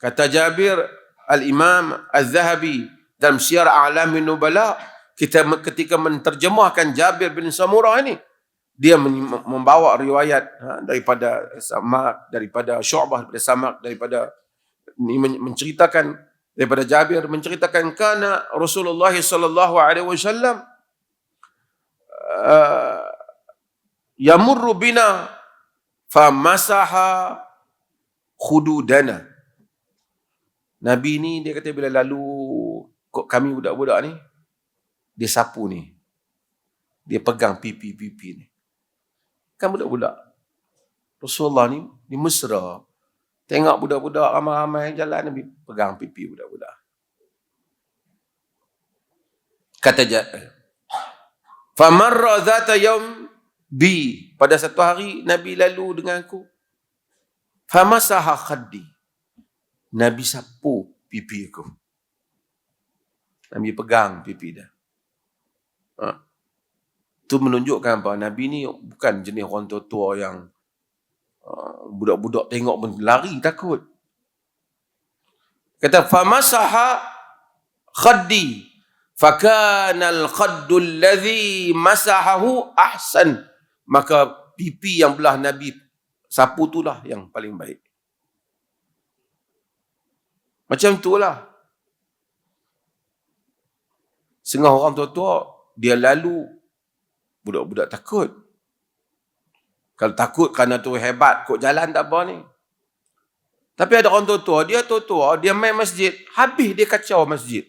Kata Jabir, Al-Imam Al-Zahabi dalam Syiar A'lamin Nubala, kita ketika menterjemahkan Jabir bin Samurah ini, dia membawa riwayat ha, daripada Samak, daripada Syu'bah, daripada Samak, daripada ini men- menceritakan daripada Jabir menceritakan kana Rasulullah sallallahu alaihi wasallam uh, yamurru bina famasaha khududana Nabi ni dia kata bila lalu kami budak-budak ni dia sapu ni. Dia pegang pipi-pipi ni. Kan budak-budak. Rasulullah ni di Mesra. Tengok budak-budak ramai-ramai jalan Nabi pegang pipi budak-budak. Kata Jabir famarra zata yaum bi. Pada satu hari Nabi lalu dengan aku famasaha khaddi Nabi sapu pipi aku Nabi pegang pipi dia ha. Itu menunjukkan apa Nabi ni bukan jenis orang tua-tua yang uh, budak-budak tengok pun lari takut. Kata famasaha khaddi fakana al-khaddu alladhi masahahu ahsan maka pipi yang belah Nabi sapu itulah yang paling baik. Macam itulah. Setengah orang tua-tua dia lalu budak-budak takut. Kalau takut kerana tu hebat, kok jalan tak apa ni. Tapi ada orang tua-tua, dia tua-tua, dia main masjid, habis dia kacau masjid.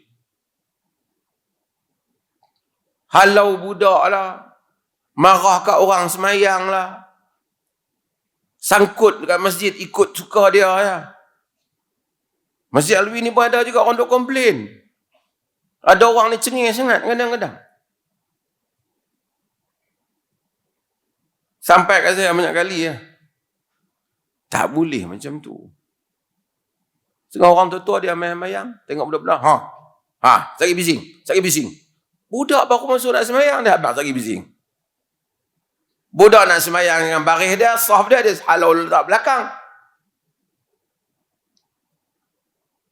Halau budak lah. Marah kat orang semayang lah. Sangkut dekat masjid, ikut suka dia ya. Masjid Alwi ni pun ada juga orang duk komplain. Ada orang ni cengih sangat kadang-kadang. Sampai kat saya banyak kali ya. Tak boleh macam tu. Setengah orang tua-tua dia main-mayang. Tengok budak-budak. Ha. Ha. Sakit bising. Sakit bising. Budak baru masuk nak semayang. Dia habis sakit bising. Budak nak semayang dengan baris dia. Sah dia. Dia halau letak belakang.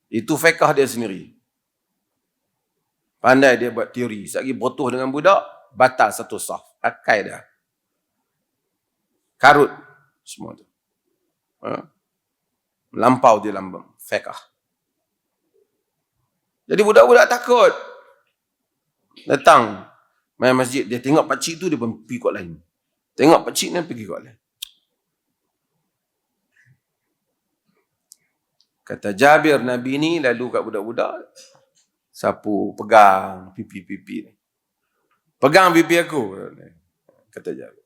Itu fiqah dia sendiri. Pandai dia buat teori. Sekali bertuh dengan budak. Batal satu sah. Pakai dia karut semua tu. Ha? Melampau dia dalam fiqah. Jadi budak-budak takut. Datang main masjid, dia tengok pakcik tu, dia pergi kot lain. Tengok pakcik ni, pergi kot lain. Kata Jabir, Nabi ni lalu kat budak-budak, sapu, pegang pipi-pipi ni. Pegang pipi aku. Kata Jabir.